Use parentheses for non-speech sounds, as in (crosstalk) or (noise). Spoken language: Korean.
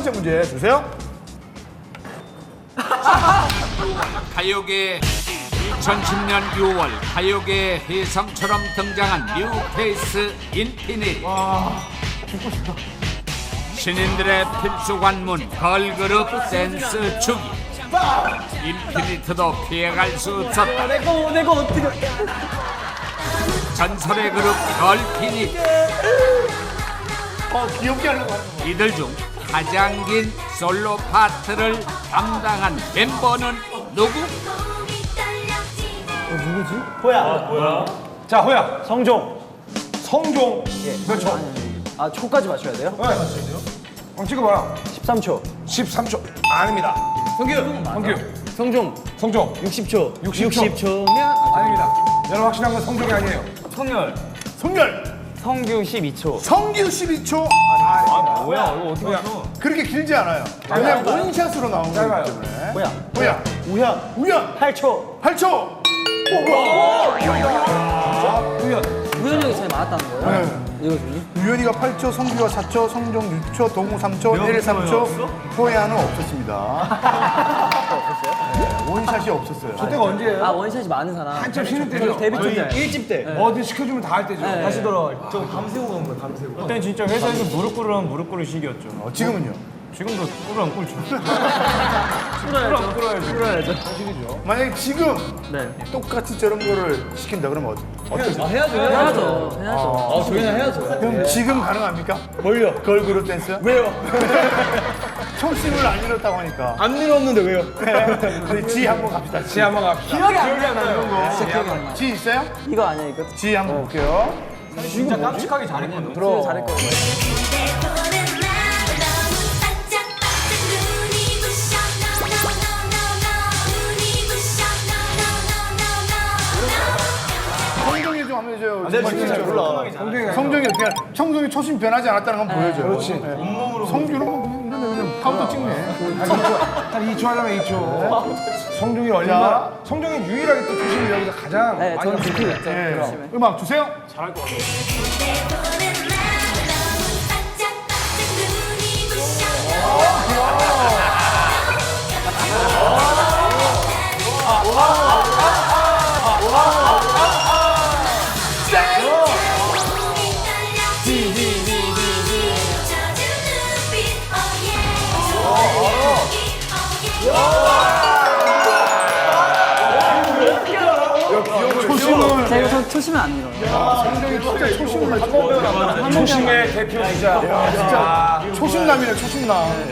번째 문제 주세요. (laughs) 가요계 2010년 6월 가요계 혜성처럼 등장한 뉴페이스 인피니트 신인들의 필수 관문 걸그룹 댄스 주기. 인피니트도 피해갈 수 없었다. 내가 내가 어떻게. 전설의 그룹 걸피니트 어 귀엽게 하려고. 이들 중 가장 긴 솔로 파트를 담당한 멤버는 누구? 호야 자, 호야. 성종 성종. 몇 초? 아 초까지 맞춰야 돼요? 네. 한번 찍어봐라. 13초 13초. 아닙니다. 성규. 성규. 성종 성종. 60초 60초. 60초면 아닙니다. 여러분 확실한 건 성종이 아니에요. 성열 성열. 성규 12초 성규 12초. 뭐야 이거 어떻게 호야. 그렇게 길지 않아요. 그냥 원샷으로 나오는 짧아요. 거기 때문에. 호야 뭐야? 우현 우연 8초 8초. 우현이 많았다는 거예요? 이거 중에? 우연이가 8초, 성규가 4초, 성종 6초, 동우 3초, 내일 3초, 호야는 없었습니다. 없었어요? 네, 원샷이 없었어요. 그때가 언제예요? 아 원샷이 많은 사람 한참 쉬는 때죠. 데뷔 때 저희 1집 때 뭐든 시켜주면 다 할 때죠. 다시 돌아와 그때 진짜 회사에서 무릎 꿇으면 무릎 꿇을 시기였죠. 어, 지금은요? 지금도 꿇으면 꿇죠. 풀어야죠 만약에 지금 네 똑같이 저런 거를 시킨다 그러면 어떠 아, 해야죠 해야죠 해야죠 아 저희는 해야죠 그럼 지금 가능합니까? 뭘요? 걸그룹 댄스? 왜요? (laughs) 초심을 안 잃었다고 하니까. 안 밀었는데 왜요? 우리 지 한번 갑시다. 지. 지 한번 갑시다. 기억이 안 나요 이런 거 진짜 기억이 안 나요 지 있어요? 이거 아니야 이거 지 한번 볼게요. 진짜 깜찍하게 잘했거든. 들어 잘할 거예 해줘요. 내 지금 잘 몰라. 성종이 그냥 성종이 초심 변하지 않았다는 건 보여줘요. 그렇지. 성규는 뭐 그냥 그냥 카운터 찍네. 한 2초 하려면 2초. 성종이 얼마나? 성종이 유일하게 또 조심을 여기서 가장 네 많이 저는 했어요. 지키고 있죠 네. 음악 주세요. 보는 나 너무 초심은 안 진짜 초심을 초심의 대표 주자. 진짜 초심남이네 초심남.